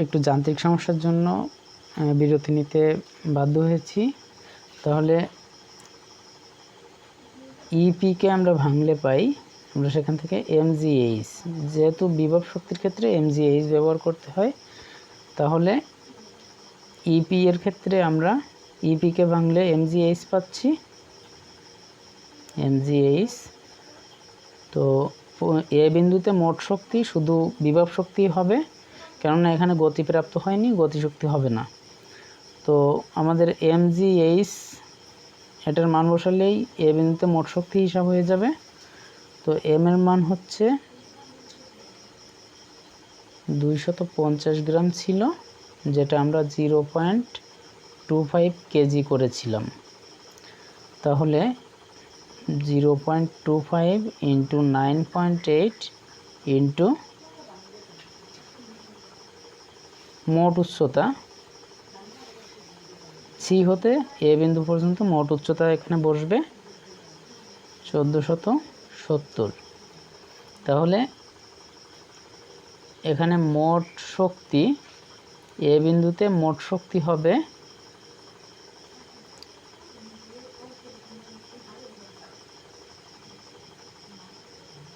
একটু যান্ত্রিক সমস্যার জন্য বিরতি নিতে বাধ্য হয়েছি। তাহলে ইপিকে আমরা ভাঙলে পাই, আমরা সেখান থেকে এমজিএইচ যেহেতু বিভব শক্তির ক্ষেত্রে এমজিএইচ ব্যবহার করতে হয়, তাহলে ইপি এর ক্ষেত্রে আমরা ইপিকে ভাঙলে এমজিএইচ পাচ্ছি। এমজিএইচ তো এ বিন্দুতে মোট শক্তি শুধু বিভব শক্তি হবে কেননা এখানে গতিপ্রাপ্ত হয়নি, গতিশক্তি হবে না। তো আমাদের এমজিএইচ এটার মান বসালেই এ বিন্দুতে মোট শক্তি হিসাব হয়ে যাবে। তো এম এর মান হচ্ছে দুইশত পঞ্চাশ গ্রাম ছিল, যেটা আমরা zero point two five KG করেছিলাম। তাহলে zero point two five into nine point eight into মোট উচ্চতা সি হতে এ বিন্দু পর্যন্ত মোট উচ্চতা এখানে বসবে চোদ্দ শত সত্তর। তাহলে এখানে মোট শক্তি, এ বিন্দুতে মোট শক্তি হবে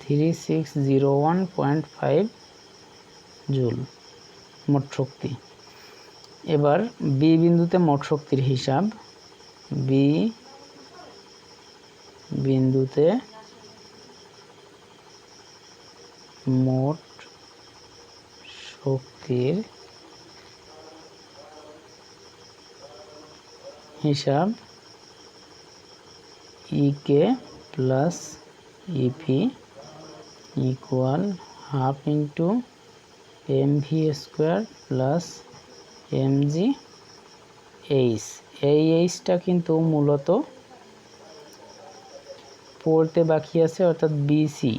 three six zero one point five joule মোট শক্তি। এবার বি বিন্দুতে মোট শক্তির হিসাব। বি বিন্দুতে মোট শক্তির হিসাব EK plus EP equal half into M V square plus M G H এই এইচটা কিন্তু মূলত পড়তে বাকি আছে, অর্থাৎ বিসি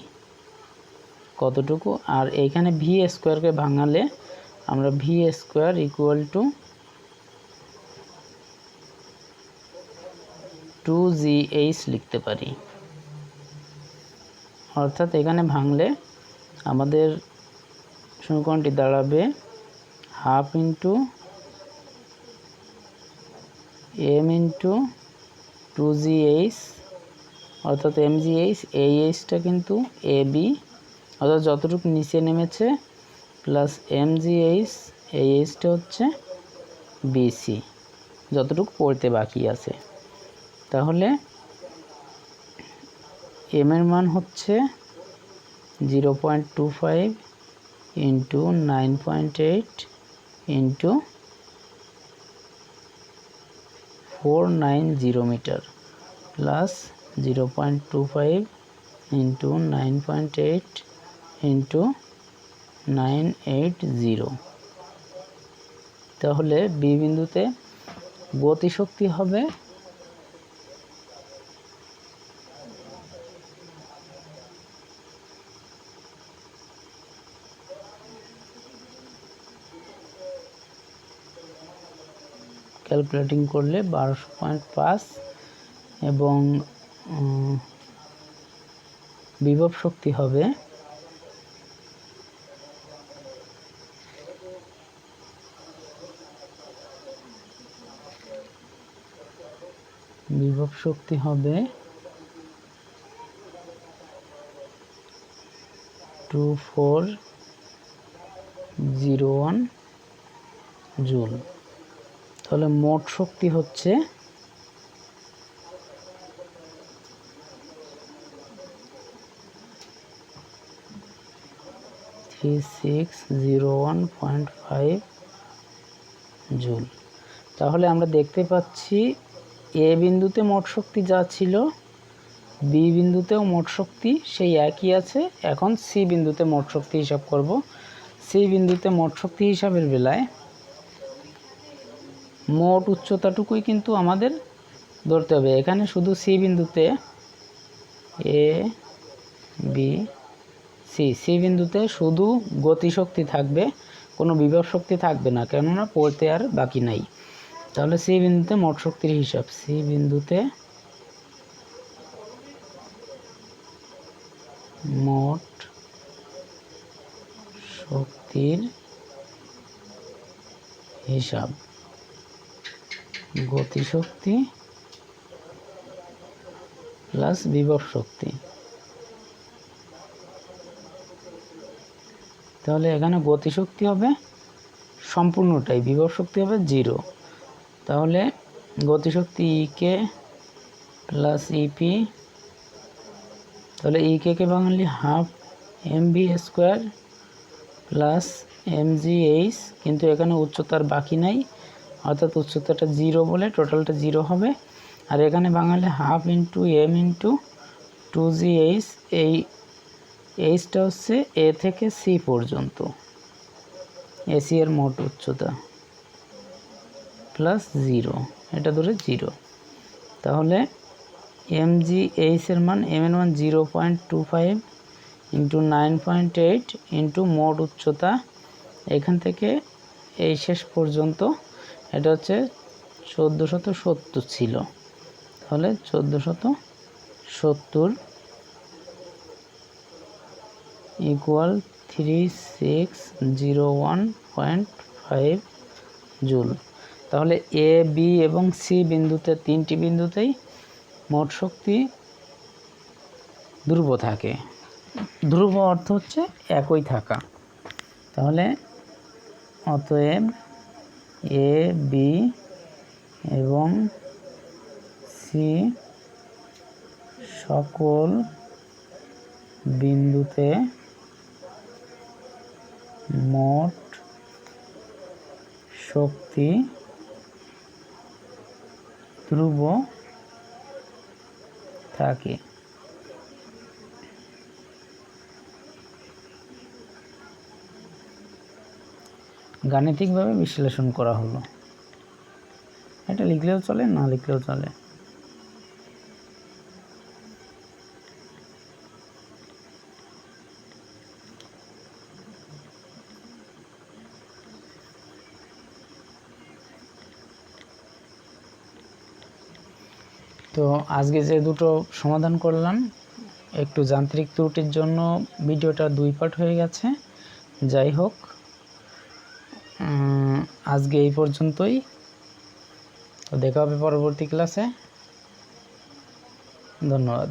কতটুকু? আর এইখানে ভি স্কোয়ারকে ভাঙালে আমরা V square equal to two G H লিখতে পারি। অর্থাৎ এখানে ভাঙলে আমাদের সমীকরণটি দাঁড়াবে। Half into M into two G H, অর্থাৎ এম জি এইচ, এই এইচটা কিন্তু এ বি, অর্থাৎ যতটুকু নিচে নেমেছে, প্লাস এম জি এইচ, এই এইচটা হচ্ছে বিসি যতটুকু পড়তে বাকি আছে। তাহলে এম এর মান হচ্ছে zero point two five into nine point eight into four nine zero meter plus zero point two five into nine point eight into nine eight zero তাহলে বি বিন্দুতে গতিশক্তি হবে ক্যালকুলেটিং করলে বারোশো পয়েন্ট পাঁচ এবং বিভব শক্তি হবে বিভব শক্তি হবে two four zero one joule. তাহলে মোট শক্তি হচ্ছে three six zero one point five joule তাহলে আমরা দেখতে পাচ্ছি এ বিন্দুতে মোট শক্তি যা ছিল, বি বিন্দুতেও মোট শক্তি সেই একই আছে, এখন সি বিন্দুতে মোট শক্তি হিসাব করব। সি বিন্দুতে মোট শক্তি হিসাবের বেলায় মোট উচ্চতাটুকুই কিন্তু আমাদের ধরতে হবে। এখানে শুধু সি বিন্দুতে এ বি সি সি বিন্দুতে শুধু গতিশক্তি থাকবে, কোনো বিভব শক্তি থাকবে না, কেননা পড়তে আর বাকি নাই। তাহলে সি বিন্দুতে মোট শক্তির হিসাব। সি বিন্দুতে মোট শক্তির হিসাব। গতিশক্তি প্লাস বিভব শক্তি। তাহলে এখানে গতিশক্তি হবে সম্পূর্ণটাই, বিভব শক্তি হবে জিরো তাহলে গতিশক্তি ইকে প্লাস ইপি তাহলে ইকে কে বাঙালি half M B square plus M G H কিন্তু এখানে উচ্চতার বাকি নাই। অর্থাৎ উচ্চতাটা জিরো বলে টোটালটা জিরো হবে। আর এখানে বাঙালি half into M into two G H, এই এইচটা হচ্ছে এ থেকে সি পর্যন্ত। এসি এর মোট উচ্চতা প্লাস জিরো, এটা ধরে জিরো। তাহলে এম জি এইচের মান, এম এর মান zero point two five into nine point eight into মোট উচ্চতা এখান থেকে এই শেষ পর্যন্ত এটা হচ্ছে চোদ্দ শত সত্তর ছিল। তাহলে চোদ্দ শত সত্তর equal three six zero one point five joule তাহলে এ বি এবং সি বিন্দুতে, তিনটি বিন্দুতেই মোট শক্তি ধ্রুব থাকে। ধ্রুব অর্থ হচ্ছে একই থাকা। তাহলে অতএব এ বি এবং সি সকল বিন্দুতে মোট শক্তি ধ্রুব থাকে। গাণিতিকভাবে বিশ্লেষণ করা হলো। এটা লিখলেও চলে, না লিখলেও চলে? তো আজকে যে দুটো সমাধান করলাম, একটু যান্ত্রিক ত্রুটির জন্য ভিডিওটা দুই পার্ট হয়ে গেছে। যাই হোক আজকে এই পর্যন্তই। তো দেখা হবে পরবর্তী ক্লাসে ধন্যবাদ।